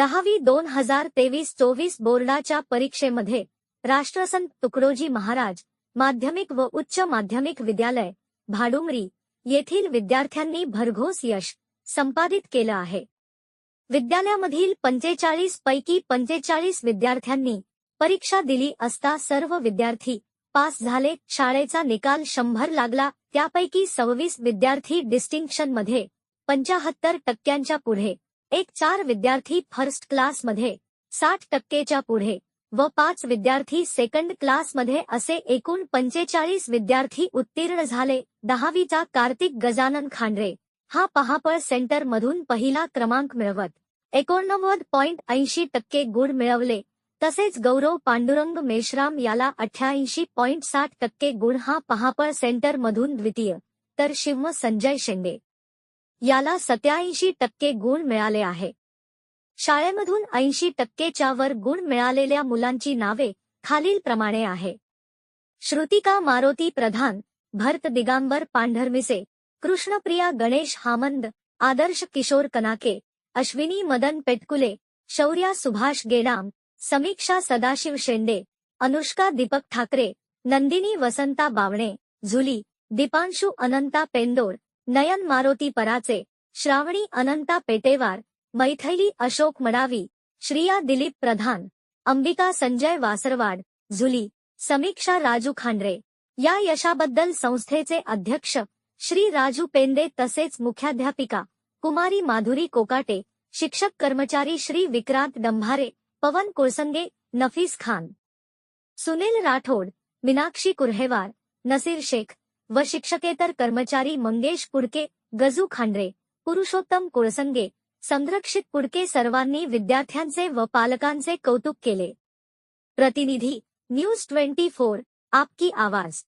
दहावी दोन हजार तेवीस चोवीस बोर्डाच्या परीक्षेमध्ये राष्ट्रसंत तुकडोजी महाराज माध्यमिक व उच्च माध्यमिक विद्यालय भाडुंगरी येथील विद्यार्थ्यांनी भरघोस यश संपादित केलं आहे. विद्यालयामधील पंचेचाळीस पैकी पंचेचाळीस विद्यार्थ्यांनी परीक्षा दिली असता सर्व विद्यार्थी पास झाले. शाळेचा निकाल शंभर लागला. त्यापैकी सव्वीस विद्यार्थी डिस्टिंक्शनमध्ये पंचाहत्तर टक्क्यांच्या पुढे एक चार विद्यार्थी फर्स्ट क्लासमध्ये साठ टक्केच्या पुढे व पाच विद्यार्थी सेकंड क्लासमध्ये असे एकूण पंचेचाळीस विद्यार्थी उत्तीर्ण झाले. दहावीचा कार्तिक गजानन खांडरे हा पहापळ सेंटर मधून पहिला क्रमांक मिळवत. एकोणनव्वद पॉइंट ऐंशी टक्के गुण मिळवले. तसेच गौरव पांडुरंग मेश्राम याला अठ्ठ्याऐंशी पॉइंट साठ टक्के गुण हा पहापळ सेंटर मधून द्वितीय. तर शिव संजय शेंडे. याला सत्याऐंशी टक्के गुण मिळाले आहे. शाळेमधून ऐंशी टक्केच्या वर गुण मिळालेल्या मुलांची नावे खालीलप्रमाणे आहे. श्रुतिका मारोती प्रधान भरत दिगांबर पांढरमिसे कृष्णप्रिया गणेश हामंद आदर्श किशोर कनाके अश्विनी मदन पेटकुले शौर्या सुभाष गेडाम समीक्षा सदाशिव शेंडे अनुष्का दीपक ठाकरे नंदिनी वसंता बावणे झुली दीपांशू अनंता पेंदोर नयन मारोती पराचे श्रावणी अनंता पेटेवार मैथैली अशोक मडावी श्रिया दिलीप प्रधान अंबिका संजय वासरवाड झुली समीक्षा राजू खांडरे. या यशाबद्दल संस्थेचे अध्यक्ष श्री राजू पेंदे तसेच मुख्याध्यापिका कुमारी माधुरी कोकाटे शिक्षक कर्मचारी श्री विक्रांत डंभारे पवन कोळसंगे नफीस खान. सुनील राठोड मीनाक्षी कुर्हेवार नसीर शेख व शिक्षकेतर कर्मचारी मंगेश पुडके गजू खांडरे पुरुषोत्तम कुळसंगे संरक्षित पुडके सर्वांनी विद्यार्थ्यांचे व पालकांचे कौतुक केले. प्रतिनिधी न्यूज ट्वेंटी फोर आपकी आवाज.